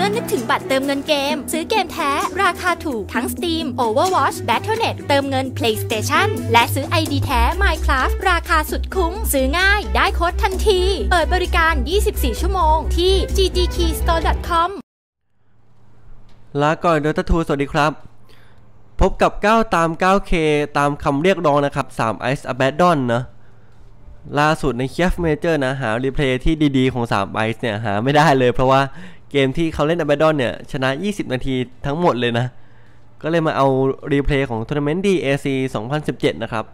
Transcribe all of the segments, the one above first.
มื่อนึกถึงบัตรเติมเงินเกม ซื้อเกมแท้ ราคาถูกทั้ง Steam Overwatch Battle.net เติมเงิน PlayStation และซื้อ ID แท้ Minecraft ราคาสุดคุ้ม ซื้อง่ายได้โค้ดทันที เปิดบริการ 24 ชั่วโมง ที่ ggkeystore.com ลาก่อนเดลต้าทูสวัสดีครับ พบกับ 9 ตาม 9K ตามคำเรียกร้องนะครับ 3 Ice Abaddon นะล่าสุดใน k i e v Major นะ หารีเพลย์ที่ดีๆ ของ 3 Ice เนี่ย หาไม่ได้เลยเพราะว่า เกมที่เขาเล่น Abaddon เนี่ย ชนะ 20 นาทีทั้งหมดเลยนะ ก็เลยมาเอารีเพลย์ของทัวร์นาเมนต์ DAC 2017 นะครับ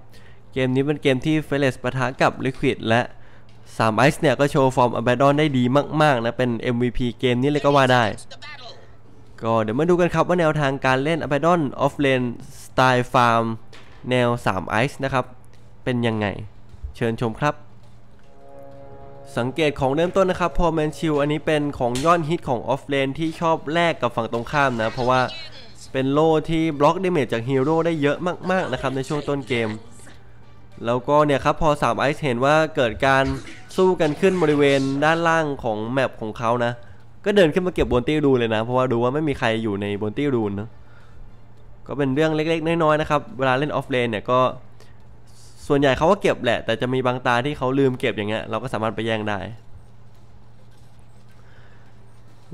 เกมนี้เป็นเกมที่เฟเลสปะทะกับ Liquid และ3 Ice เนี่ยก็โชว์ฟอร์ม Abaddon ได้ดีมากๆนะ เป็น MVP เกมนี้เลยก็ว่าได้ ก็เดี๋ยวมาดูกันครับว่าแนวทางการเล่น Abaddon Off Lane สไตล์ฟาร์มแนว 3 Ice นะครับ เป็นยังไง เชิญชมครับ สังเกตของเริ่มต้นนะครับพอแมนชิลอันนี้เป็นของยอดฮิตของ Off Lane ที่ชอบแลกกับฝั่งตรงข้ามนะ เพราะว่าเป็นโล่ที่บล็อกเดเมจจากฮีโร่ได้เยอะมากๆนะครับในช่วงต้นเกม แล้วก็เนี่ยครับพอ3 Ice เห็นว่าเกิดการสู้กันขึ้นบริเวณด้านล่างของแมปของเขานะ ก็เดินขึ้นมาเก็บบนตี้รูเลยนะ เพราะว่าดูว่าไม่มีใครอยู่ในบนตี้รูนนะก็เป็นเรื่องเล็กๆน้อยๆนะครับเวลาเล่นออฟเลนเนี่ยก็ ส่วนใหญ่เขาก็เก็บแหละ แต่จะมีบางตาที่เขาลืมเก็บอย่างเงี้ยเราก็สามารถไปแย่งได้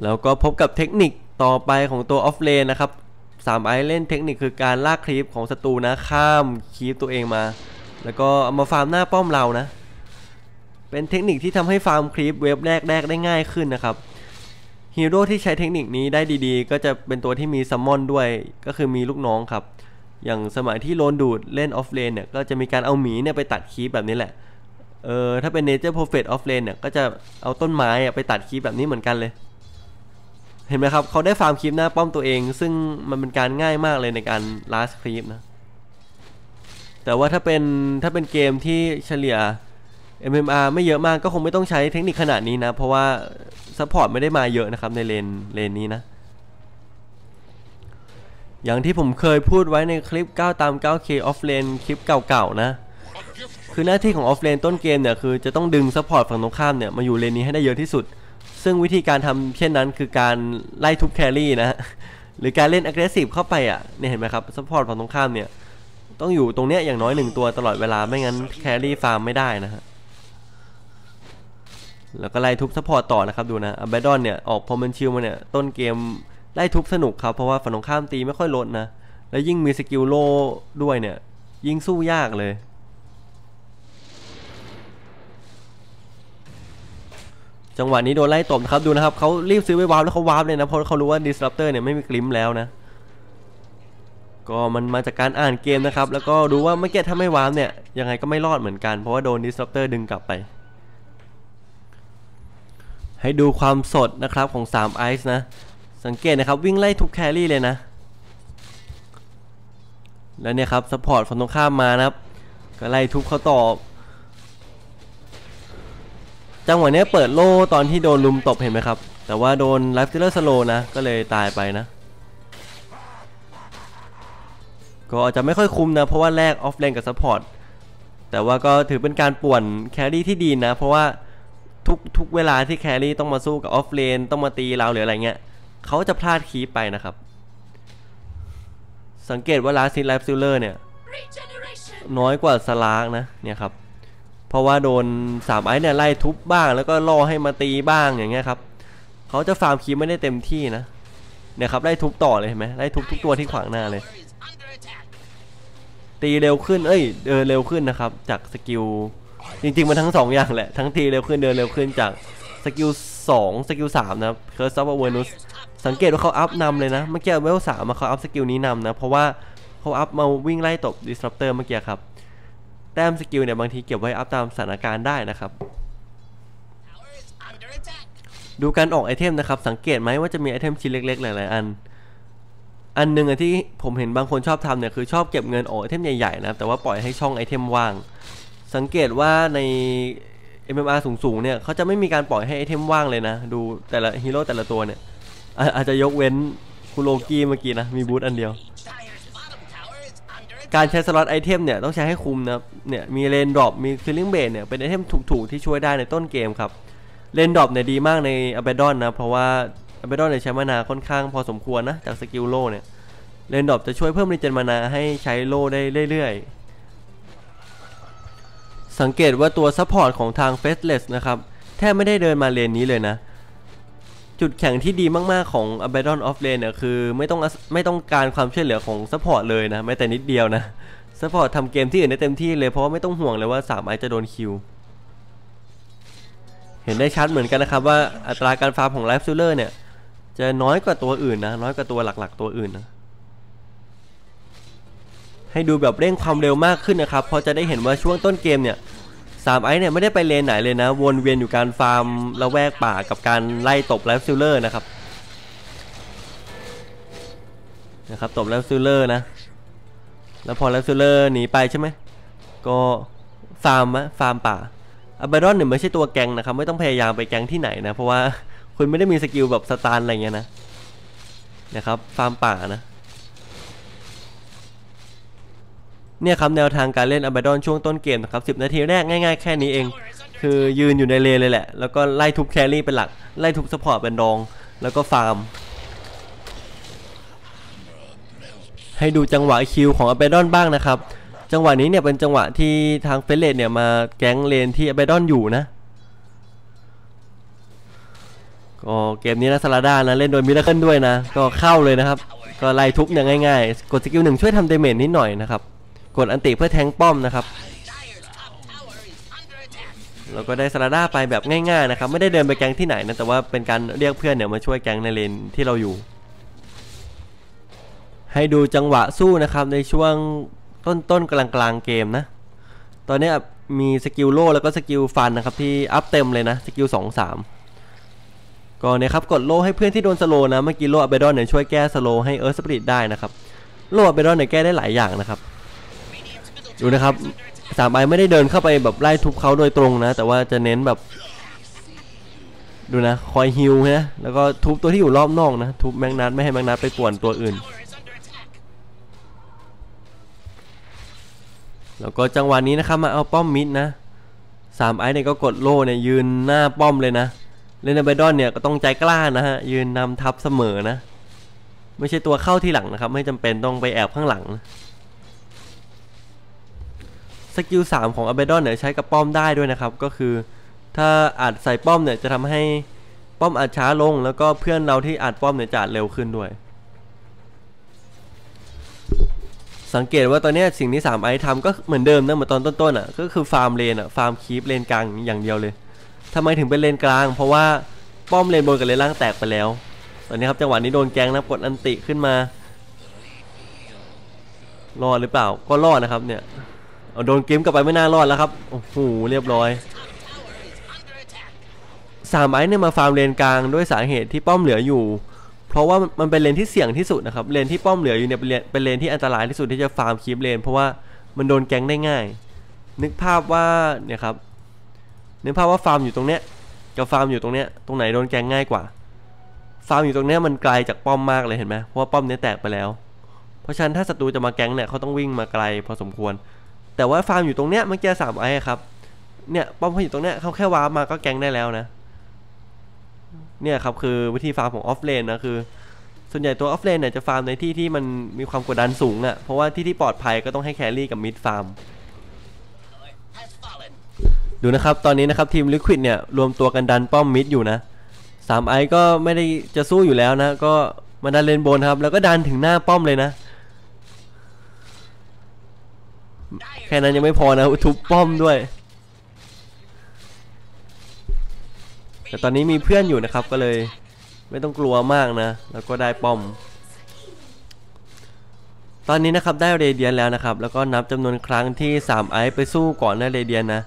แล้วก็พบกับเทคนิคต่อไปของตัวออฟเลนนะครับ3ไอเล่นเทคนิคคือการลากคลิปของศัตรูนะข้ามคลิปตัวเองมา แล้วก็เอามาฟาร์มหน้าป้อมเรานะ เป็นเทคนิคที่ทำให้ฟาร์มคลิปเว็บแรกแรกได้ง่ายขึ้นนะครับฮีโร่ที่ใช้เทคนิคนี้ได้ดีๆ ก็จะเป็นตัวที่มีซัมมอนด้วยก็คือมีลูกน้องครับ อย่างสมัยที่โลนดูดเล่นออฟเลนเนี่ยก็จะมีการเอาหมีเนี่ยไปตัดคีบแบบนี้แหละ เออถ้าเป็นเนเจอร์โปรเฟตออฟเลนเนี่ยก็จะเอาต้นไม้ไปตัดคีบแบบนี้เหมือนกันเลย เห็นไหมครับเขาได้ฟาร์มคีบหน้าป้อมตัวเอง ซึ่งมันเป็นการง่ายมากเลยในการลาสคีบนะ แต่ว่าถ้าเป็นถ้าเป็นเกมที่เฉลี่ย MMR ไม่เยอะมากก็คงไม่ต้องใช้เทคนิคขนาดนี้นะ เพราะว่าซัพพอร์ตไม่ได้มาเยอะนะครับในเลนเลนนี้นะ อย่างที่ผมเคยพูดไว้ในคลิป 9 ตาม 9K off lane คลิปเก่าๆนะ คือหน้าที่ของ off lane ต้นเกมเนี่ยคือจะต้องดึงซัพพอร์ตฝั่งตรงข้ามเนี่ยมาอยู่เลนนี้ให้ได้เยอะที่สุด ซึ่งวิธีการทำเช่นนั้นคือการไล่ทุบแครี่นะ หรือการเล่น aggressive เข้าไปอะ เนี่ยเห็นไหมครับซัพพอร์ตฝั่งตรงข้ามเนี่ยต้องอยู่ตรงเนี้ยอย่างน้อยหนึ่งตัวตลอดเวลาไม่งั้นแครี่ฟาร์มไม่ได้นะฮะแล้วก็ไล่ทุบซัพพอร์ตต่อนะครับดูนะอับเบดอนเนี่ยออกพอมันชิลมาเนี่ยต้นเกม ไล่ทุบสนุกครับ เพราะว่าฝั่งตรงข้ามตีไม่ค่อยลดนะ แล้วยิ่งมีสกิลโลด้วยเนี่ย ยิ่งสู้ยากเลย จังหวะนี้โดนไล่ตบครับดูนะครับเขารีบซื้อไปวาร์ปแล้วเขาวาร์ปเลยนะเพราะเขารู้ว่า disruptor เนี่ยไม่มีกลิมแล้วนะก็มันมาจากการอ่านเกมนะครับ แล้วก็ดูว่าเมื่อกี้ถ้าไม่วาร์ปเนี่ยยังไงก็ไม่รอดเหมือนกัน เพราะว่าโดน disruptor ดึงกลับไป ให้ดูความสดนะครับของ3 Ice นะ สังเกตนะครับวิ่งไล่ทุกแครี่เลยนะ แล้วเนี่ยครับสปอร์ตฝั่งตรงข้ามมานะครับ ก็ไล่ทุบเขาต่อ จังหวะนี้เปิดโล่ตอนที่โดนลุมตบเห็นไหมครับ แต่ว่าโดนไลฟ์เทเลอร์สโลนะ ก็เลยตายไปนะ ก็อาจจะไม่ค่อยคุ้มนะ เพราะว่าแลกออฟเลนกับซัพพอร์ต แต่ว่าก็ถือเป็นการป่วนแครี่ที่ดีนะ เพราะว่าทุกทุกเวลาที่แครี่ต้องมาสู้กับออฟเลนต้องมาตีเราหรืออะไรเงี้ย เขาจะพลาดคีปไปนะครับ สังเกตว่าลาซินไลฟ์ซิลเลอร์เนี่ย น้อยกว่าสลากนะเนี่ยครับ เพราะว่าโดนสามไอเนี่ยไล่ทุบบ้าง แล้วก็ล่อให้มาตีบ้างอย่างเงี้ยครับเขาจะฟาร์มคีปไม่ได้เต็มที่นะเนี่ยครับไล่ทุบต่อเลยเห็นไหมไล่ทุบทุกตัวที่ขวางหน้าเลย ตีเร็วขึ้นเอ้ยเดินเร็วขึ้นนะครับ จากสกิลจริงๆมันทั้ง2อย่างแหละทั้งทีเร็วขึ้นเดินเร็วขึ้นจากสกิล 2สกิล3นะครับเคิร์สซับเวอร์นุสสังเกตว่าเขาอัพนำเลยนะเมื่อกี้เวลสามมาเขาอัพสกิลนี้นำนะ เพราะว่าเขาอัพมาวิ่งไล่ตบดิสรัปเตอร์เมื่อกี้ครับ แต้มสกิลเนี่ยบางทีเก็บไว้อัพตามสถานการณ์ได้นะครับ ดูการออกไอเทมนะครับ สังเกตไหมว่าจะมีไอเทมชิ้นเล็กๆ หลายๆ อัน อันหนึ่งที่ผมเห็นบางคนชอบทำเนี่ยคือชอบเก็บเงินออกไอเทมใหญ่ๆนะแต่ว่าปล่อยให้ช่องไอเทมว่าง สังเกตว่าใน MMR สูงๆเนี่ยเขาจะไม่มีการปล่อยให้ไอเทมว่างเลยนะ ดูแต่ละฮีโร่แต่ละตัวเนี่ย อาจจะยกเว้นคุโรกี้เมื่อกี้นะ มีบูธอันเดียว การใช้สล็อตไอเทมเนี่ย ต้องใช้ให้คุ้มนะเนี่ยมีเลนดรอปมีคิลลิ่งเบสเนี่ย เป็นไอเทมถูกๆ ที่ช่วยได้ในต้นเกมครับเลนดรอปเนี่ยดีมากในอเบดอนนะ เพราะว่าอเบดอนเนี่ยใช้มานาค่อนข้างพอสมควรนะจากสกิลโลเนี่ยเลนดรอปจะช่วยเพิ่มรีเจนมานาให้ใช้โลได้เรื่อยๆ สังเกตว่าตัวซัพพอร์ตของทาง f a c e l e s s นะครับ แทบไม่ได้เดินมาเลนนี้เลยนะ จุดแข็งที่ดีมากๆของ Abaddon of Lane เนี่ยคือไม่ต้องไม่ต้องการความช่วยเหลือของซัพพอร์ตเลยนะแม้แต่นิดเดียวนะซัพพอร์ตทำเกมที่อื่นได้เต็มที่เลยเพราะว่าไม่ต้องห่วงเลยว่า3ไอจะโดนคิวเห็นได้ชัดเหมือนกันนะครับว่าอัตราการฟาร์มของไลฟ์ซูเลอร์เนี่ย จะน้อยกว่าตัวอื่นนะ น้อยกว่าตัวหลักๆตัวอื่นนะ ให้ดูแบบเร่งความเร็วมากขึ้นนะครับเพราะจะได้เห็นว่าช่วงต้นเกมเนี่ยสามไอซ์เนี่ยไม่ได้ไปเลนไหนเลยนะ วนเวียนอยู่การฟาร์มละแวกป่ากับการไล่ตบไลฟ์ซิลเลอร์นะครับนะครับตบไลฟ์ซิลเลอร์นะ แล้วพอไลฟ์ซิลเลอร์หนีไปใช่ไหมก็ฟาร์มอะฟาร์มป่าอับเบรอนเนี่ยไม่ใช่ตัวแกงนะครับ ไม่ต้องพยายามไปแกงที่ไหนนะ เพราะว่าคุณไม่ได้มีสกิลแบบสตาร์อะไรเงี้ยนะนะครับฟาร์มป่านะ เนี่ยครับแนวทางการเล่นอับดอนช่วงต้นเกมนะครับ10นาทีแรกง่ายๆแค่นี้เอง คือยืนอยู่ในเลนเลยแหละ แล้วก็ไล่ทุบแครี่เป็นหลัก ไล่ทุบสปอร์ตเป็นรอง แล้วก็ฟาร์ม ให้ดูจังหวะคิวของอับดอนบ้างนะครับ จังหวะนี้เนี่ยเป็นจังหวะที่ทางเฟลเลตเนี่ยมาแก๊งเลนที่อับดอนอยู่นะก็เกมนี้นะซาลาดานะเล่นโดยมิราเคิลด้วยนะ ก็เข้าเลยนะครับ ก็ไล่ทุบอย่างง่ายๆ กดสกิลหนึ่งช่วยทำเดเมจนิดหน่อยนะครับ ดอันติเพื่อแทงป้อมนะครับ เราก็ได้สลาด้าไปแบบง่ายๆนะครับ ไม่ได้เดินไปแกงที่ไหนนะ แต่ว่าเป็นการเรียกเพื่อนเนี่ยมาช่วยแกงในเลนที่เราอยู่ ให้ดูจังหวะสู้นะครับในช่วงต้นๆกลางๆเกมนะ ตอนนี้มีสกิลโล่แล้วก็สกิลฟันนะครับที่อัพเต็มเลยนะสกิล2 3ก็เนี่ยครับกดโล่ให้เพื่อนที่โดนสโลนะเมื่อกี้โล่อเบดอนเนี่ยช่วยแก้สโลให้เอิร์ธสปริตได้นะครับโล่อเบดอนเนี่ยแก้ได้หลายอย่างนะครับ ดูนะครับสามไอไม่ได้เดินเข้าไปแบบไล่ทุบเขาโดยตรงนะ แต่ว่าจะเน้นแบบ ดูนะ คอยฮิลนะแล้วก็ทุบตัวที่อยู่รอบนอกนะ ทุบแมงนัดไม่ให้แมงนัดไปป่วนตัวอื่น แล้วก็จังหวะนี้นะครับมาเอาป้อมมิดนะสามไอเนี่ยก็กดโล่เนี่ยยืนหน้าป้อมเลยนะเลนเบดอนเนี่ยก็ต้องใจกล้านะฮะยืนนำทับเสมอนะ ไม่ใช่ตัวเข้าที่หลังนะครับ ไม่จำเป็นต้องไปแอบข้างหลังนะ กิล3ของอเบดอนเนี่ยใช้กับป้อมได้ด้วยนะครับ ก็คือ ถ้าอัดใส่ป้อมเนี่ยจะทำให้ป้อมอัดช้าลง แล้วก็เพื่อนเราที่อัดป้อมเนี่ยจะอัดเร็วขึ้นด้วย สังเกตว่าตอนนี้สิ่งที่3ไอทำก็เหมือนเดิมนะเหมือนตอนต้นๆอะก็คือฟาร์มเลนอะฟาร์มคีปเลนกลางอย่างเดียวเลยทำไมถึงเป็นเลนกลาง เพราะว่าป้อมเลนบนกับเลนล่างแตกไปแล้ว ตอนนี้ครับจังหวะนี้โดนแกงนะกดอันติขึ้นมารอดหรือเปล่าก็รอดนะครับเนี่ย โดนเกมกลับไปไม่น่ารอดแล้วครับโอ้โหเรียบร้อยสามไอ้เนี่ยมาฟาร์มเลนกลางด้วยสาเหตุที่ป้อมเหลืออยู่ เพราะว่ามันเป็นเลนที่เสี่ยงที่สุดนะครับเลนที่ป้อมเหลืออยู่เนี่ยเป็นเลนเป็นเลนที่อันตรายที่สุดที่จะฟาร์มคีปเลน เพราะว่ามันโดนแก๊งได้ง่าย นึกภาพว่าเนี่ยครับนึกภาพว่าฟาร์มอยู่ตรงเนี้ยกับฟาร์มอยู่ตรงเนี้ยตรงไหนโดนแก๊งง่ายกว่า ฟาร์มอยู่ตรงเนี้ยมันไกลจากป้อมมากเลยเห็นไหมเพราะว่าป้อมเนี้ยแตกไปแล้ว เพราะฉะนั้นถ้าศัตรูจะมาแก๊งเนี่ยเขาต้องวิ่งมาไกลพอสมควร แต่ว่าฟาร์มอยู่ตรงเนี้ยเมื่อกี้สามไอ้ครับ เนี่ยป้อมเขาอยู่ตรงเนี้ยเขาแค่วาร์ปมาก็แกงได้แล้วนะ เนี่ยครับคือวิธีฟาร์มของออฟเลนนะคือ ส่วนใหญ่ตัวออฟเลนเนี่ยจะฟาร์มในที่ที่มันมีความกดดันสูงอะ่ะเพราะว่าที่ที่ปลอดภัยก็ต้องให้แครี่กับมิดฟาร์มดูนะครับ ตอนนี้นะครับทีมลิควิดเนี่ยรวมตัวกันดันป้อมมิดอยู่นะสามไอก็ไม่ได้จะสู้อยู่แล้วนะ ก็มาดันเลนบนครับ แล้วก็ดันถึงหน้าป้อมเลยนะ แค่นั้นยังไม่พอนะทุบป้อมด้วย แต่ตอนนี้มีเพื่อนอยู่นะครับก็เลย ไม่ต้องกลัวมากนะ แล้วก็ได้ป้อม ตอนนี้นะครับได้เรเดียนแล้วนะครับ แล้วก็นับจำนวนครั้งที่3ไอซ์ไปสู้ก่อนได้เรเดียนนะ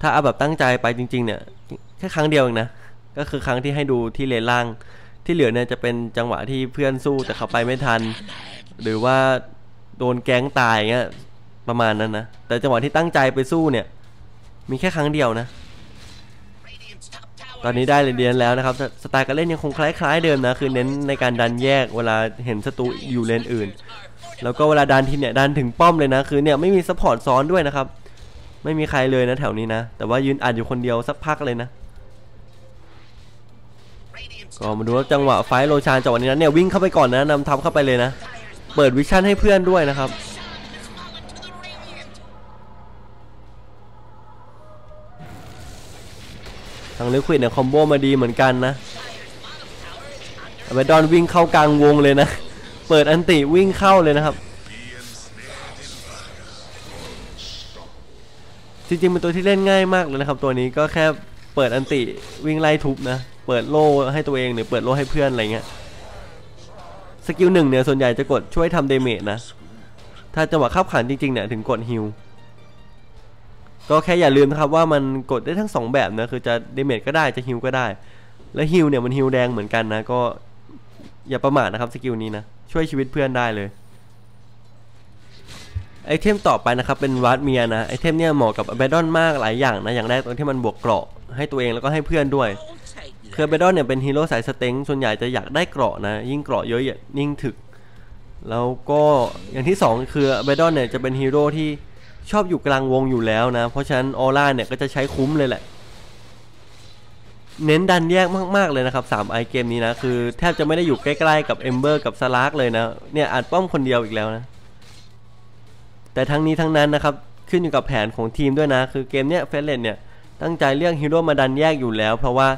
ถ้าเอาแบบตั้งใจไปจริง ๆ เนี่ยแค่ครั้งเดียวเองนะ ก็คือครั้งที่ให้ดูที่เลนล่าง ที่เหลือเนี่ยจะเป็นจังหวะที่เพื่อนสู้แต่เขาไปไม่ทัน หรือว่าโดนแก๊งตายเงี้ย ประมาณนั้นนะ แต่จังหวะที่ตั้งใจไปสู้เนี่ย มีแค่ครั้งเดียวนะ ตอนนี้ได้เรียนแล้วนะครับ สไตล์การเล่นยังคงคล้ายๆเดิมนะ คือเน้นในการดันแยกเวลาเห็นศัตรูอยู่เลนอื่น แล้วก็เวลาดันทีเนี่ยดันถึงป้อมเลยนะ คือเนี่ยไม่มีซัพพอร์ตซ้อนด้วยนะครับ ไม่มีใครเลยนะแถวนี้นะ แต่ว่ายืนอัดอยู่คนเดียวสักพักเลยนะก็มาดูว่าจังหวะไฟโรชานจังหวะนี้นะเนี่ยวิ่งเข้าไปก่อนนะนำทัพเข้าไปเลยนะ เปิดวิชั่นให้เพื่อนด้วยนะครับ ทางลิควิดเนี่ยคอมโบมาดีเหมือนกันนะอเบดอนวิ่งเข้ากลางวงเลยนะ เปิดอันติวิ่งเข้าเลยนะครับ จริงๆเป็นตัวที่เล่นง่ายมากเลยนะครับ ตัวนี้ก็แค่เปิดอันติวิ่งไล่ทุบนะ เปิดโล่ให้ตัวเองหรือเปิดโล่ให้เพื่อนอะไรเงี้ย สกิลหนึ่งเนี่ยส่วนใหญ่จะกดช่วยทำเดเมจนะ ถ้าจังหวะขับขันจริงๆเนี่ยถึงกดฮิล ก็แค่อย่าลืมนะครับว่ามันกดได้ทั้งสองแบบนะคือจะเดเมจก็ได้จะฮิลก็ได้ แล้วฮิลเนี่ยมันฮิลแดงเหมือนกันนะก็อย่าประมาทนะครับสกิลนี้นะช่วยชีวิตเพื่อนได้เลยไอเทมต่อไปนะครับเป็นวาร์ดเมียนะไอเทมเนี่ยเหมาะกับอเบดอนมากหลายอย่างนะอย่างแรกตรงที่มันบวกเกราะให้ตัวเองแล้วก็ให้เพื่อนด้วยคือเบดอนเนี่ยเป็นฮีโร่สายสเต็งส่วนใหญ่จะอยากได้เกราะนะยิ่งเกราะเยอะยิ่งถึก แล้วก็อย่างที่ 2 คือเบดอนเนี่ยจะเป็นฮีโร่ที่ ชอบอยู่กลางวงอยู่แล้วนะ เพราะฉะนั้นออร่าเนี่ยก็จะใช้คุ้มเลยแหละ เน้นดันแยกมากๆเลยนะครับ3ไอเกมนี้นะ คือแทบจะไม่ได้อยู่ใกล้ๆกับเอมเบอร์กับสลาร์กเลยนะ เนี่ยอาจป้อมคนเดียวอีกแล้วนะ แต่ทั้งนี้ทั้งนั้นนะครับ ขึ้นอยู่กับแผนของทีมด้วยนะ คือเกมเนี้ยเฟรเลนเนี่ยตั้งใจเรียกฮีโร่มาดันแยกอยู่แล้ว เพราะว่า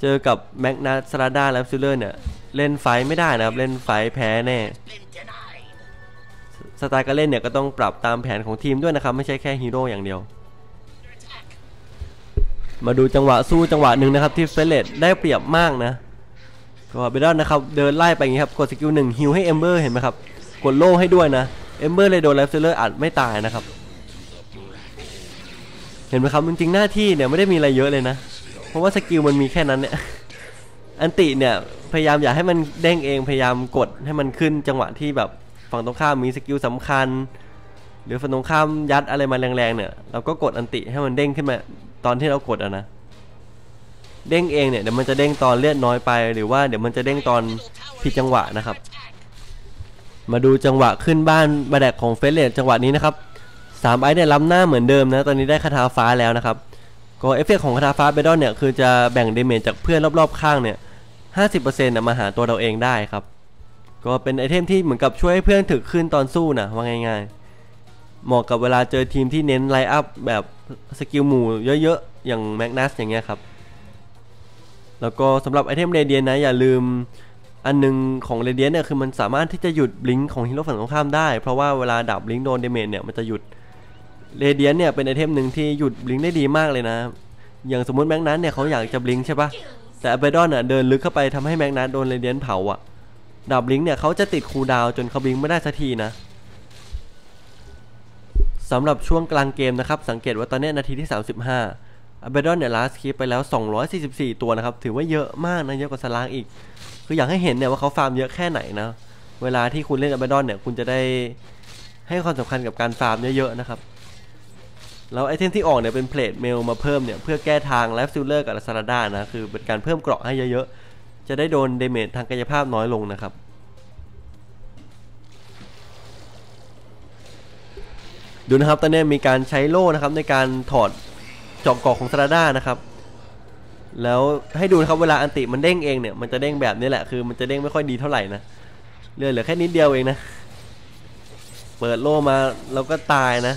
เจอกับแมกนาสลาดาและซิลเลอร์เนี่ยเล่นไฟไม่ได้นะครับ เล่นไฟแพ้แน่ สไตล์การเล่นเนี่ยก็ต้องปรับตามแผนของทีมด้วยนะครับไม่ใช่แค่ฮีโร่อย่างเดียว มาดูจังหวะสู้จังหวะหนึ่งนะครับที่เฟเลตได้เปรียบมากนะ ก็เบดอนนะครับเดินไล่ไปอย่างนี้ครับกดสกิลหนึ่งฮิวให้เอมเบอร์เห็นไหมครับกดโล่ให้ด้วยนะเอมเบอร์เลยโดนแลฟเซเลอร์อัดไม่ตายนะครับ เห็นไหมครับจริงๆหน้าที่เนี่ยไม่ได้มีอะไรเยอะเลยนะ เพราะว่าสกิลมันมีแค่นั้นเนี่ยอันติเนี่ยพยายามอย่าให้มันเด้งเองพยายามกดให้มันขึ้นจังหวะที่แบบ ฝั่งตรงข้ามมีสกิลสำคัญ หรือฝั่งตรงข้ามยัดอะไรมาแรงๆเนี่ย เราก็กดอันติให้มันเด้งขึ้นมาตอนที่เรากดอะนะ เด้งเองเนี่ยเดี๋ยวมันจะเด้งตอนเลือดน้อยไป หรือว่าเดี๋ยวมันจะเด้งตอนผิดจังหวะนะครับ มาดูจังหวะขึ้นบ้านบาแดกของเฟสเลตจังหวะนี้นะครับสามไอเนี่ยล้ำหน้าเหมือนเดิมนะ ตอนนี้ได้คาถาฟ้าแล้วนะครับ ก็เอฟเฟกของคาถาฟ้าเบดอนเนี่ย คือจะแบ่งเดเมจจากเพื่อนรอบๆข้างเนี่ยห้าสิบเปอร์เซ็นต์มาหาตัวเราเองได้ครับ ก็เป็นไอเทมที่เหมือนกับช่วยให้เพื่อนถึกขึ้นตอนสู้นะว่าง่ายๆ เหมาะกับเวลาเจอทีมที่เน้นไลอัพแบบสกิลหมู่เยอะๆ อย่างแมกนัสอย่างเงี้ยครับ แล้วก็สำหรับไอเทมเรเดียนนะอย่าลืมอันนึงของเรเดียนเนี่ยคือมันสามารถที่จะหยุดบลิงก์ของฮีโร่ฝั่งตรงข้ามได้ เพราะว่าเวลาดับลิงก์โดนเดเมจเนี่ยมันจะหยุดเรเดียนเนี่ยเป็นไอเทมหนึ่งที่หยุดบลิงก์ได้ดีมากเลยนะ อย่างสมมติแมกนัสเนี่ยเขาอยากจะบลิงก์ใช่ปะแต่อเบดอนอะเดินลึกเข้าไปทำให้แมกนัสโดนเรเดียนเผาอะ ดับลิงเนี่ยเขาจะติดคูลดาวจนเขาบลิงไม่ได้สักทีนะสำหรับช่วงกลางเกมนะครับ สังเกตว่าตอนนี้นาทีที่ 35อเบดอนเนี่ยลาสคีไปแล้ว 244 ตัวนะครับ ถือว่าเยอะมากนะ เยอะกว่าสลางอีก คืออยากให้เห็นเนี่ยว่าเขาฟาร์มเยอะแค่ไหนนะ เวลาที่คุณเล่นอเบดอนเนี่ยคุณจะได้ให้ความสำคัญกับการฟาร์มเยอะๆนะครับ แล้วไอเทมที่ออกเนี่ยเป็นเพลทเมลมาเพิ่มเนี่ยเพื่อแก้ทางแลฟ์ซิลเลอร์กับลาซาดานะคือเป็นการเพิ่มเกราะให้เยอะๆ จะได้โดนเดเมจทางกายภาพน้อยลงนะครับ ดูนะครับตอนนี้มีการใช้โล่นะครับในการถอดจาะเกาะของซาด้านะครับ แล้วให้ดูนะครับเวลาอันติมันเด้งเองเนี่ยมันจะเด้งแบบนี้แหละคือมันจะเด้งไม่ค่อยดีเท่าไหร่นะเลือเหลือแค่นิดเดียวเองนะ เปิดโล่มาแล้วก็ตายนะ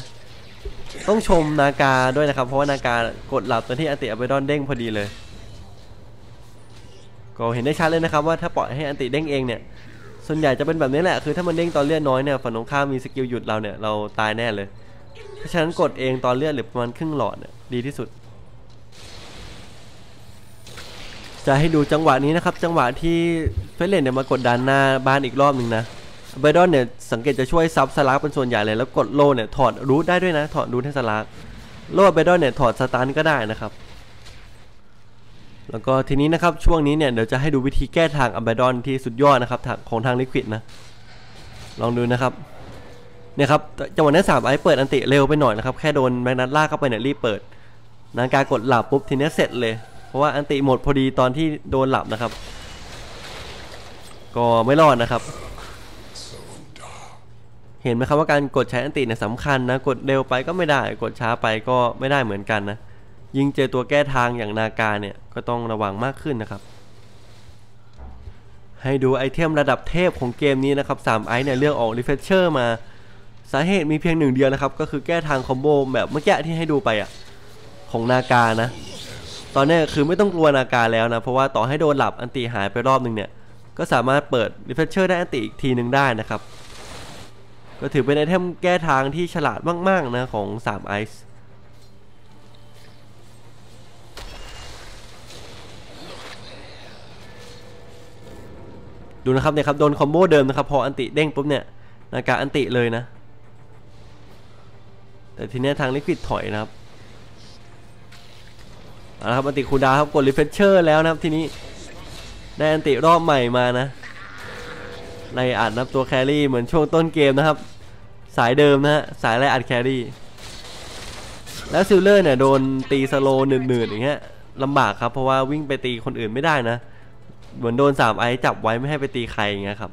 ต้องชมนากาด้วยนะครับ เพราะว่านากากดหลับตอนที่อันติอัปเบดอนเด้งพอดีเลย ก็เห็นได้ชัดเลยนะครับว่าถ้าปล่อยให้อันติเด้งเองเนี่ยส่วนใหญ่จะเป็นแบบนี้แหละคือถ้ามันเด้งตอนเลือดน้อยเนี่ยฝั่งตรงข้ามมีสกิลหยุดเราเนี่ยเราตายแน่เลย เพราะฉะนั้นกดเองตอนเลือดหรือประมาณครึ่งหลอดเนี่ยดีที่สุด จะให้ดูจังหวะนี้นะครับจังหวะที่เฟรเลนเนี่ยมากดดันหน้าบ้านอีกรอบหนึ่งนะเบดอนเนี่ยสังเกตจะช่วยซับสลักเป็นส่วนใหญ่เลยแล้วกดโลเนี่ยถอดรูทได้ด้วยนะถอดรูทให้สลักโลเบดอนเนี่ยถอดสตาร์ก็ได้นะครับ แล้วก็ทีนี้นะครับช่วงนี้เนี่ยเดี๋ยวจะให้ดูวิธีแก้ทางอัมเบดอนที่สุดยอดนะครับของทางลิควิดนะ ลองดูนะครับเนี่ยครับจังหวะนั้นสามไอเปิดอันติเร็วไปหน่อยนะครับแค่โดนแมกนัตลากเข้าไปเนี่ยรีบเปิดนางการกดหลับปุ๊บทีนี้เสร็จเลย เพราะว่าอันติหมดพอดีตอนที่โดนหลับนะครับ ก็ไม่รอดนะครับ เห็นไหมครับว่าการกดใช้อันติเนี่ยสำคัญนะกดเร็วไปก็ไม่ได้กดช้าไปก็ไม่ได้เหมือนกันนะ ยิ่งเจอตัวแก้ทางอย่างนาการเนี่ยก็ต้องระวังมากขึ้นนะครับ ให้ดูไอเทมระดับเทพของเกมนี้นะครับ3ไอซ์เนี่ยเลือกออก Refresher มาสาเหตุมีเพียงหนึ่งเดียวนะครับ ก็คือแก้ทางคอมโบแบบเมื่อกี้ที่ให้ดูไปอะของนาการนะ ตอนนี้คือไม่ต้องกลัวนาการแล้วนะ เพราะว่าต่อให้โดนหลับอันติหายไปรอบนึงเนี่ย ก็สามารถเปิด Refresher ได้อันติอีกทีหนึ่งได้นะครับ ก็ถือเป็นไอเทมแก้ทางที่ฉลาดมาก ๆ นะของ3ไดูนะครับเนี่ยครับโดนคอมโบเดิมนะครับพออันติเด้งปุ๊บเนี่ยนาการอันติเลยนะ แต่ทีนี้ทางลิควิดถอยนะครับเอาละครับอันติคูดาครับกดรีเฟชเชอร์แล้วนะครับทีนี้ได้อันติรอบใหม่มานะไลอัดนะครับตัวแครี่เหมือนช่วงต้นเกมนะครับ สายเดิมนะฮะสายไลอัดแครี่แล้วซิลเลอร์เนี่ยโดนตีสโลหนืดๆอย่างเงี้ยลำบากครับเพราะว่าวิ่งไปตีคนอื่นไม่ได้นะ เหมือนโดน3ไอซ์จับไว้ไม่ให้ไปตีใครอย่างเงี้ยครับ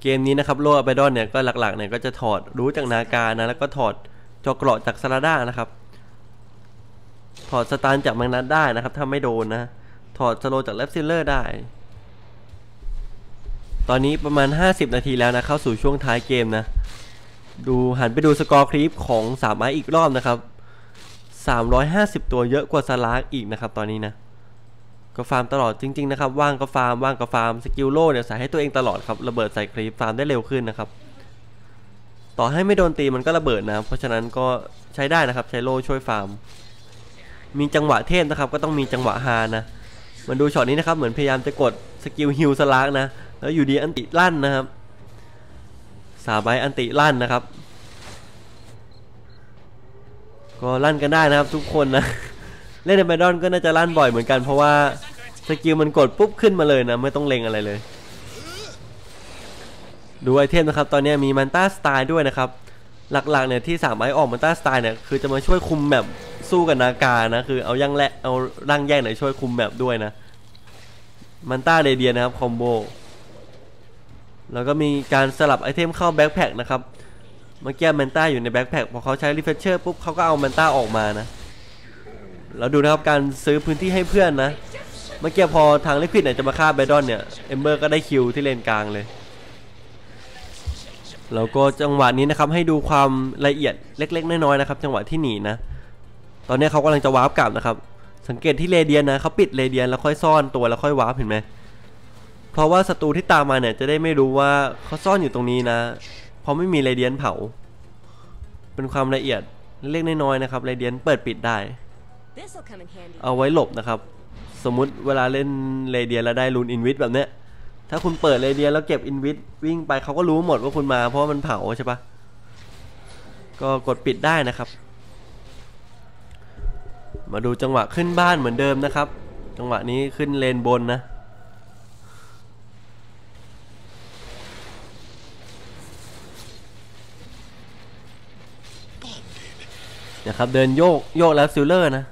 เกมนี้นะครับโลอาเบดอนเนี่ยก็หลักๆเนี่ยก็จะถอดรู้จากนาการนะแล้วก็ถอดจอเกราะจากซาราด้านะครับ ถอดสตาร์จากแมงนัดได้นะครับถ้าไม่โดนนะ ถอดสโลจากเลฟซิลเลอร์ได้ ตอนนี้ประมาณ 50 นาทีแล้วนะเข้าสู่ช่วงท้ายเกมนะดูหันไปดูสกอร์คลิปของ3ไม้อีกรอบนะครับ 350 ตัวเยอะกว่าสลากอีกนะครับตอนนี้นะ ก็ฟาร์มตลอดจริงๆนะครับว่างก็ฟาร์มว่างก็ฟาร์มสกิลโล่เนี่ยใส่ให้ตัวเองตลอดครับระเบิดใส่คลิปฟาร์มได้เร็วขึ้นนะครับต่อให้ไม่โดนตีมันก็ระเบิดนะเพราะฉะนั้นก็ใช้ได้นะครับใช้โล่ช่วยฟาร์ม มีจังหวะเทพนะครับ ก็ต้องมีจังหวะฮานะมันดูช็อตนี้นะครับเหมือนพยายามจะกดสกิลฮิลสลากนะแล้วอยู่ดีอันติลั่นนะครับสาบายอันติลั่นนะครับ ก็ลั่นกันได้นะครับทุกคนนะเล่นในแมดอนก็น่าจะลั่นบ่อยเหมือนกันเพราะว่า สกิลมันกดปุ๊บขึ้นมาเลยนะ ไม่ต้องเล็งอะไรเลย ดูไอเทมนะครับ ตอนนี้มีมันต้าสไตล์ด้วยนะครับ หลักๆเนี่ยที่สามไอออกมันต้าสไตล์เนี่ยคือจะมาช่วยคุมแบบสู้กับนาการนะ คือเอายังแหละเอาร่างแยกเนี่ยช่วยคุมแบบด้วยนะ มันต้าเรเดียนะครับคอมโบแล้วก็มีการสลับไอเทมเข้าแบ็คแพคนะครับ เมื่อกี้แมนต้าอยู่ในแบ็คแพคพอเขาใช้รีเฟชเชอร์ปุ๊บเขาก็เอาแมนต้าออกมานะเราดูนะครับการซื้อพื้นที่ให้เพื่อนนะ เมื่อกี้พอทางลิควิดเนี่ยจะมาฆ่าไบดอนเนี่ยเอมเบอร์ก็ได้คิวที่เลนกลางเลยแล้วก็จังหวะนี้นะครับให้ดูความละเอียดเล็ก ๆ น้อยๆนะครับ จังหวะที่หนีนะ ตอนนี้เขากำลังจะวาร์ปกลับนะครับ สังเกตที่เรเดียนนะเขาปิดเรเดียนแล้วค่อยซ่อนตัวแล้วค่อยวาร์ปเห็นไหมเพราะว่าศัตรูที่ตามมาเนี่ยจะได้ไม่รู้ว่าเขาซ่อนอยู่ตรงนี้นะ เพราะไม่มีเรเดียนเผา เป็นความละเอียดเล็กๆน้อยๆนะครับเรเดียนเปิดปิดได้ เอาไว้หลบนะครับ สมมุติเวลาเล่นเรเดียแล้วได้รูนอินวิทแบบเนี้ย ถ้าคุณเปิดเรเดียแล้วเก็บอินวิทวิ่งไปเขาก็รู้หมดว่าคุณมาเพราะมันเผาใช่ปะก็กดปิดได้นะครับ มาดูจังหวะขึ้นบ้านเหมือนเดิมนะครับ จังหวะนี้ขึ้นเลนบนนะนะครับเดินโยกโยกแล้วซิลเลอร์นะ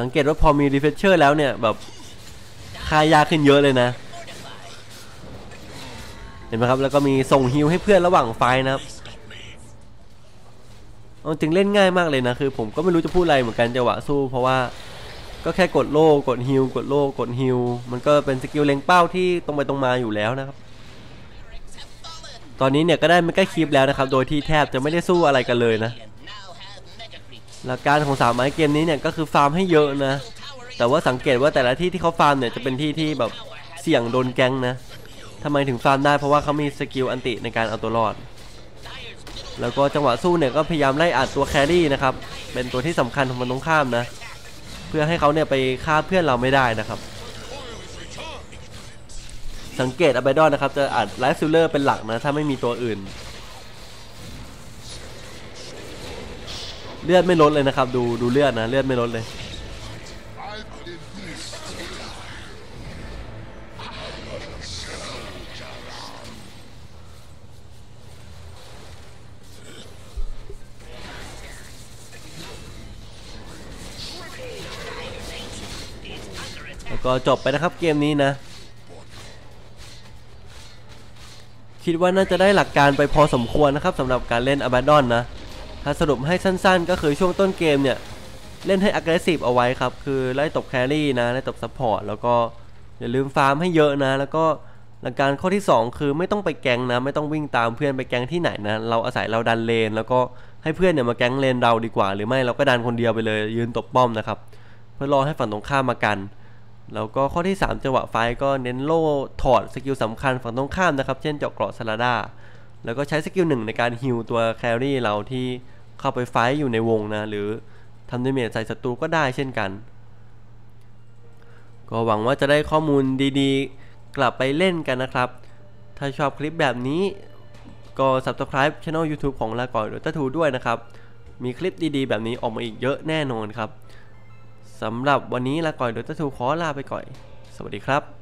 สังเกตว่าพอมีรีเฟชเชอร์แล้วเนี่ยแบบคายาขึ้นเยอะเลยนะ เห็นไหมครับแล้วก็มีส่งฮิวให้เพื่อนระหว่างไฟนะครับเอาจริงเล่นง่ายมากเลยนะคือ ผมก็ไม่รู้จะพูดอะไรเหมือนกันจังหวะสู้ เพราะว่าก็แค่กดโล่กดฮิวกดโล่กดฮิวมันก็เป็นสกิลเล็งเป้าที่ตรงไปตรงมาอยู่แล้วนะครับ ตอนนี้เนี่ยก็ได้ไม่ใกล้คลิปแล้วนะครับ โดยที่แทบจะไม่ได้สู้อะไรกันเลยนะ หลักการของสามไม้เกมนี้เนี่ยก็คือฟาร์มให้เยอะนะ แต่ว่าสังเกตว่าแต่ละที่ที่เขาฟาร์มเนี่ยจะเป็นที่ที่แบบเสี่ยงโดนแก๊งนะทำไมถึงฟาร์มได้เพราะว่าเขามีสกิลอันติในการเอาตัวรอด แล้วก็จังหวะสู้เนี่ยก็พยายามไล่อัดตัวแครี่นะครับ เป็นตัวที่สำคัญของมันตรงข้ามนะ เพื่อให้เขาเนี่ยไปฆ่าเพื่อนเราไม่ได้นะครับ สังเกตอ b บดอนนะครับจะอัดไลฟ์ซิลเลอร์เป็นหลักนะถ้าไม่มีตัวอื่น เลือดไม่ลดเลยนะครับ ดูดูเลือดนะเลือดไม่ลดเลย แล้วก็จบไปนะครับเกมนี้นะคิดว่าน่าจะได้หลักการไปพอสมควรนะครับสำหรับการเล่น Abaddon นะ ถ้าสรุปให้สั้นๆ ก็คือช่วงต้นเกมเนี่ย เล่นให้ aggressive เอาไว้ครับ คือไล่ตบแครี่นะ ไล่ตบซัพพอร์ต แล้วก็อย่าลืมฟาร์มให้เยอะนะ แล้วก็หลักการข้อที่ 2 คือไม่ต้องไปแก๊งนะ ไม่ต้องวิ่งตามเพื่อนไปแก๊งที่ไหนนะ เราอาศัยเราดันเลน แล้วก็ให้เพื่อนเนี่ยมาแก๊งเลนเราดีกว่า หรือไม่เราก็ดันคนเดียวไปเลย ยืนตบป้อมนะครับ เพื่อรอให้ฝั่งตรงข้ามมากัน แล้วก็ข้อที่ 3 จังหวะไฟก็เน้นโล่ถอดสกิลสำคัญฝั่งตรงข้ามนะครับ เช่นเจาะเกราะซาลาดา แล้วก็ใช้สกิลหนึ่งในการฮิลตัวแครี่เราที่เข้าไปไฟ์อยู่ในวงนะ หรือทำดาเมจใส่ศัตรูก็ได้เช่นกัน ก็หวังว่าจะได้ข้อมูลดีๆ กลับไปเล่นกันนะครับ ถ้าชอบคลิปแบบนี้ ก็ subscribe channel YouTube ของลาก่อยโดยตทูด้วยนะครับ มีคลิปดีๆ แบบนี้ออกมาอีกเยอะแน่นอนครับสำหรับวันนี้ลาก่อยโดยตทูขอลาไปก่อน สวัสดีครับ